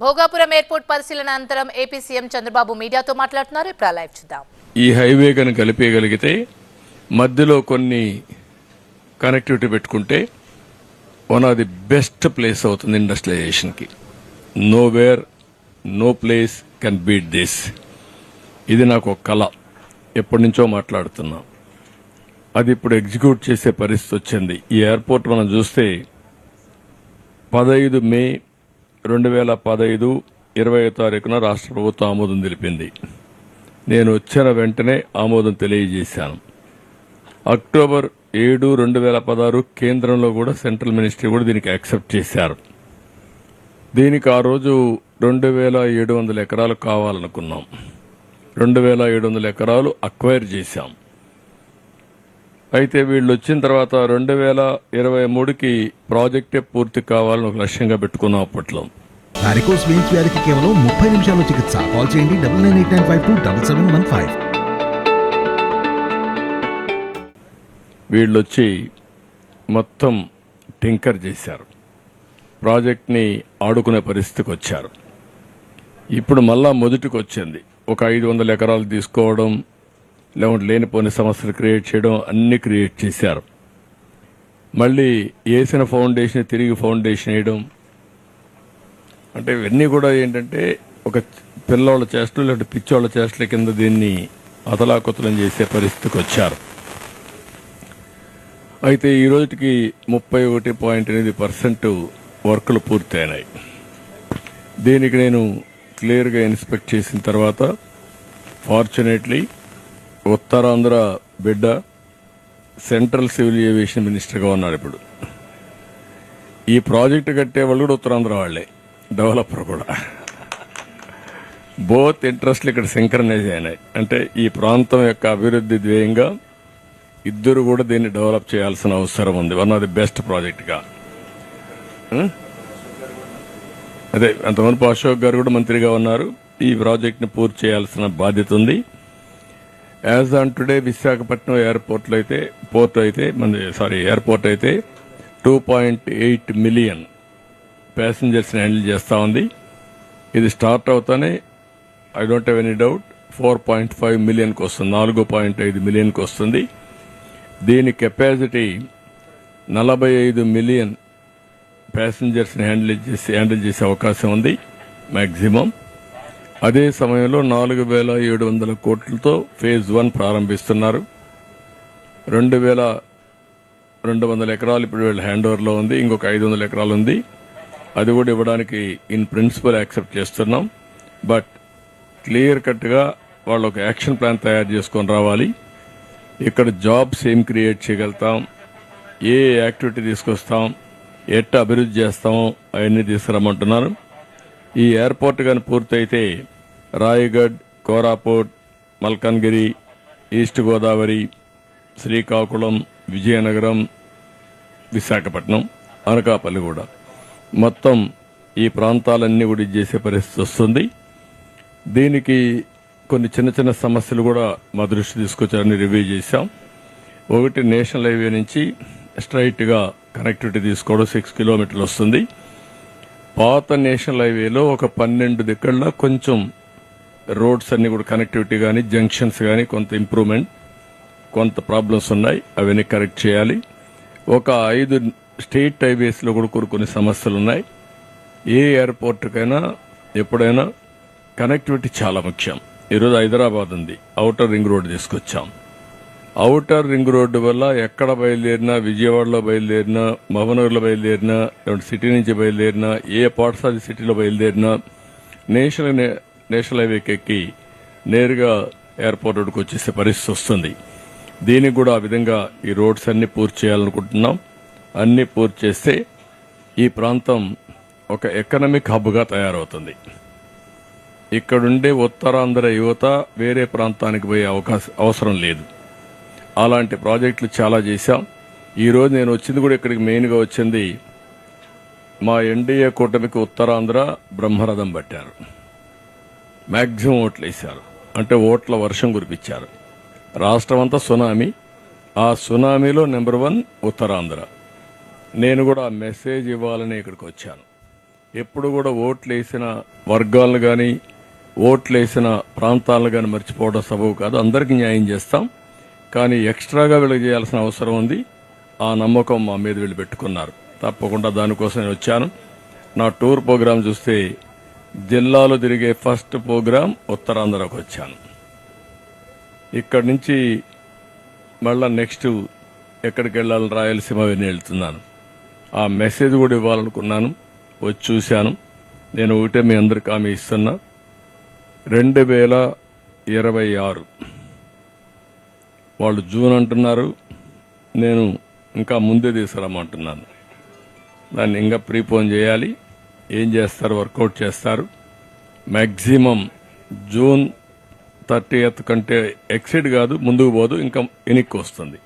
Bhogapuram airport పరిశీలన అనంతరం AP CM Chandrababu మీడియాతో మాట్లాడుతున్నారు. ఇప్పుడు లైవ్ చూద్దాం. ఈ హైవే కనుక కలిపేయగలిగితే మధ్యలో కొన్ని కనెక్టివిటీ పెట్టుకుంటే one of the best place అవుతుంది ఇండస్ట్రియలైజేషన్కి. Nowhere no place can beat this ఇది నాకు ఒక కళ ఎప్పటి నుంచో మాట్లాడుతున్నా. అది ఇప్పుడు ఎగ్జిక్యూట్ చేసే పరిస్థితి వచ్చింది. ఈ ఎయిర్పోర్ట్ మనం చూస్తే పదహైదు మే రెండు వేల పదహైదు ఇరవై తారీఖున రాష్ట్ర ప్రభుత్వం ఆమోదం తెలిపింది. నేను వచ్చిన వెంటనే ఆమోదం తెలియజేశాను. అక్టోబర్ ఏడు రెండు వేల పదహారు కేంద్రంలో కూడా సెంట్రల్ మినిస్ట్రీ కూడా దీనికి యాక్సెప్ట్ చేశారు. దీనికి ఆ రోజు రెండు వేల ఏడు వందల ఎకరాలు కావాలనుకున్నాం. రెండు వేల ఏడు వందల ఎకరాలు అక్వైర్ చేశాం. అయితే వీళ్ళు వచ్చిన తర్వాత రెండు వేల ఇరవై మూడుకి ప్రాజెక్టే పూర్తి కావాలని ఒక లక్ష్యంగా పెట్టుకున్నాం అప్పట్లో. వారికోస్ వెయిన్స్ వ్యాధికి కేవలం ముప్పై నిమిషాల్లో చికిత్స. కాల్ చేయండి double nine eight nine five two double seven one five. వీళ్ళు వచ్చి మొత్తం టింకర్ చేశారు. ప్రాజెక్ట్ని ఆడుకునే పరిస్థితికి వచ్చారు. ఇప్పుడు మళ్ళా మొదటికి వచ్చింది. ఒక ఐదు వందల ఎకరాలు తీసుకోవడం లేకుంటే లేనిపోని సమస్యలు క్రియేట్ చేయడం అన్ని క్రియేట్ చేశారు. మళ్ళీ వేసిన ఫౌండేషన్ తిరిగి ఫౌండేషన్ వేయడం. అంటే ఇవన్నీ కూడా ఏంటంటే ఒక పిల్లోళ్ళ చేష్టలు లేదంటే పిచ్చోళ్ళ చేష్టల కింద దీన్ని అతలాకుతలం చేసే పరిస్థితికి వచ్చారు. అయితే ఈ రోజుకి ముప్పై ఒకటి పాయింట్ ఎనిమిది పర్సెంట్ వర్కులు పూర్తయినాయి. దీనికి నేను క్లియర్గా ఇన్స్పెక్ట్ చేసిన తర్వాత ఫార్చునేట్లీ ఉత్తరాంధ్ర బిడ్డ సెంట్రల్ సివిల్ ఏవియేషన్ మినిస్టర్గా ఉన్నాడు ఇప్పుడు. ఈ ప్రాజెక్టు కట్టే వాళ్ళు కూడా ఉత్తరాంధ్ర వాళ్ళే డెవలపర్ కూడా. బోత్ ఇంట్రెస్ట్లు ఇక్కడ సింక్రనైజ్ అయినాయి. అంటే ఈ ప్రాంతం యొక్క అభివృద్ధి ధ్యేయంగా ఇద్దరు కూడా దీన్ని డెవలప్ చేయాల్సిన అవసరం ఉంది. వన్ ఆఫ్ ది బెస్ట్ ప్రాజెక్ట్గా. అదే అంతమంది అశోక్ గారు కూడా మంత్రిగా ఉన్నారు. ఈ ప్రాజెక్ట్ని పూర్తి చేయాల్సిన బాధ్యత ఉంది. యాజ్ ఆన్ టుడే విశాఖపట్నం ఎయిర్పోర్ట్లో అయితే పోర్ట్ అయితే మన సారీ ఎయిర్పోర్ట్ అయితే టూ పాయింట్ ఎయిట్ మిలియన్ ప్యాసింజర్స్ని హ్యాండిల్ చేస్తూ ఉంది ఇది స్టార్ట్ అవుతానే I don't have any doubt four point five మిలియన్కి వస్తుంది నాలుగు పాయింట్ ఐదు మిలియన్కి వస్తుంది దీని కెపాసిటీ నలభై ఐదు మిలియన్ ప్యాసింజర్స్ని హ్యాండిల్ చేసి హ్యాండిల్ చేసే అవకాశం ఉంది మ్యాక్సిమం అదే సమయంలో నాలుగు వేల ఏడు వందల కోట్లతో ఫేజ్ వన్ ప్రారంభిస్తున్నారు. రెండు వేల రెండు వందల ఎకరాలు ఇప్పుడు వీళ్ళ హ్యాండ్ ఓవర్లో ఉంది. ఇంకొక ఐదు వందల ఎకరాలు ఉంది. అది కూడా ఇవ్వడానికి ఇన్ ప్రిన్సిపల్ యాక్సెప్ట్ చేస్తున్నాం. బట్ క్లియర్ కట్గా వాళ్ళు ఒక యాక్షన్ ప్లాన్ తయారు చేసుకొని రావాలి. ఇక్కడ జాబ్స్ ఏం క్రియేట్ చేయగలుగుతాం? ఏ యాక్టివిటీ తీసుకొస్తాం? ఎట్ట అభివృద్ధి చేస్తామో అవన్నీ తీసుకురమ్మంటున్నారు. ఈ ఎయిర్పోర్ట్ కానీ పూర్తయితే రాయగఢ్ కోరాపూట్ మల్కన్గిరి ఈస్ట్ గోదావరి శ్రీకాకుళం విజయనగరం విశాఖపట్నం అనకాపల్లి కూడా. మొత్తం ఈ ప్రాంతాలన్నీ కూడా చేసే పరిస్థితి వస్తుంది. దీనికి కొన్ని చిన్న చిన్న సమస్యలు కూడా మా దృష్టి తీసుకొచ్చారని రివ్యూ చేశాం. ఒకటి నేషనల్ హైవే నుంచి స్ట్రైట్గా కనెక్టివిటీ తీసుకోవడం సిక్స్ కిలోమీటర్లు వస్తుంది. పాత నేషనల్ హైవేలో ఒక పన్నెండు దిక్కల్లో కొంచెం రోడ్స్ అన్ని కూడా కనెక్టివిటీ కానీ జంక్షన్స్ కానీ కొంత ఇంప్రూవ్మెంట్ కొంత ప్రాబ్లమ్స్ ఉన్నాయి. అవన్నీ కరెక్ట్ చేయాలి. ఒక ఐదు స్టేట్ హైవేస్లో కూడా కొన్ని కొన్ని సమస్యలు ఉన్నాయి. ఏ ఎయిర్పోర్ట్కైనా ఎప్పుడైనా కనెక్టివిటీ చాలా ముఖ్యం. ఈరోజు హైదరాబాద్ ఉంది. అవుటర్ రింగ్ రోడ్ తీసుకొచ్చాం. అవుటర్ రింగ్ రోడ్డు వల్ల ఎక్కడ బయలుదేరినా విజయవాడలో బయలుదేరినా మహబూబ్నగర్లో బయలుదేరినా లేదంటే సిటీ నుంచి బయలుదేరినా ఏ పాఠశాల సిటీలో బయలుదేరినా నేషనల్ నేషనల్ హైవేకి ఎక్కి నేరుగా ఎయిర్పోర్ట్ రోడ్డుకు వచ్చేసే పరిస్థితి వస్తుంది. దీనికి కూడా ఆ విధంగా ఈ రోడ్స్ అన్ని పూర్తి చేయాలనుకుంటున్నాం. అన్నీ పూర్తి చేస్తే ఈ ప్రాంతం ఒక ఎకనమిక్ హబ్గా తయారవుతుంది. ఇక్కడుండే ఉత్తరాంధ్ర యువత వేరే ప్రాంతానికి పోయే అవకాశం అవసరం లేదు. అలాంటి ప్రాజెక్టులు చాలా చేశాం. ఈరోజు నేను వచ్చింది కూడా ఇక్కడికి మెయిన్గా వచ్చింది మా ఎన్డీఏ కూటమికి ఉత్తరాంధ్ర బ్రహ్మరథం పట్టారు. మ్యాక్సిమం ఓట్లు వేశారు. అంటే ఓట్ల వర్షం కురిపించారు. రాష్ట్రం అంతా సునామీ. ఆ సునామీలో నెంబర్ వన్ ఉత్తరాంధ్ర. నేను కూడా ఆ మెసేజ్ ఇవ్వాలని ఇక్కడికి వచ్చాను. ఎప్పుడు కూడా ఓట్లు వేసిన వర్గాలను కానీ ఓట్లు వేసిన ప్రాంతాలను కానీ మర్చిపోవడం సబవు కాదు. అందరికీ న్యాయం చేస్తాం. కానీ ఎక్స్ట్రాగా వీళ్ళకి చేయాల్సిన అవసరం ఉంది. ఆ నమ్మకం మా మీద వీళ్ళు పెట్టుకున్నారు. తప్పకుండా దానికోసం నేను వచ్చాను. నా టూర్ ప్రోగ్రాం చూస్తే జిల్లాలో తిరిగే ఫస్ట్ ప్రోగ్రాం ఉత్తరాంధ్రకు వచ్చాను. ఇక్కడి నుంచి మళ్ళా నెక్స్ట్ ఎక్కడికి వెళ్ళాలని రాయలసీమ వెళ్ళి వెళ్తున్నాను. ఆ మెసేజ్ కూడా ఇవ్వాలనుకున్నాను. వచ్చి చూశాను. నేను ఒకటే మీ అందరికి హామీ ఇస్తున్నా. రెండు వేల ఇరవై ఆరు వాళ్ళు జూన్ అంటున్నారు. నేను ఇంకా ముందే తీసుకురమ్మంటున్నాను. దాన్ని ఇంకా ప్రీపోన్ చేయాలి. ఏం చేస్తారు? వర్కౌట్ చేస్తారు. మ్యాక్సిమం జూన్ థర్టీ కంటే ఎక్సిడ్ కాదు ముందుకు పోదు ఇంకా ఎనిక్కి వస్తుంది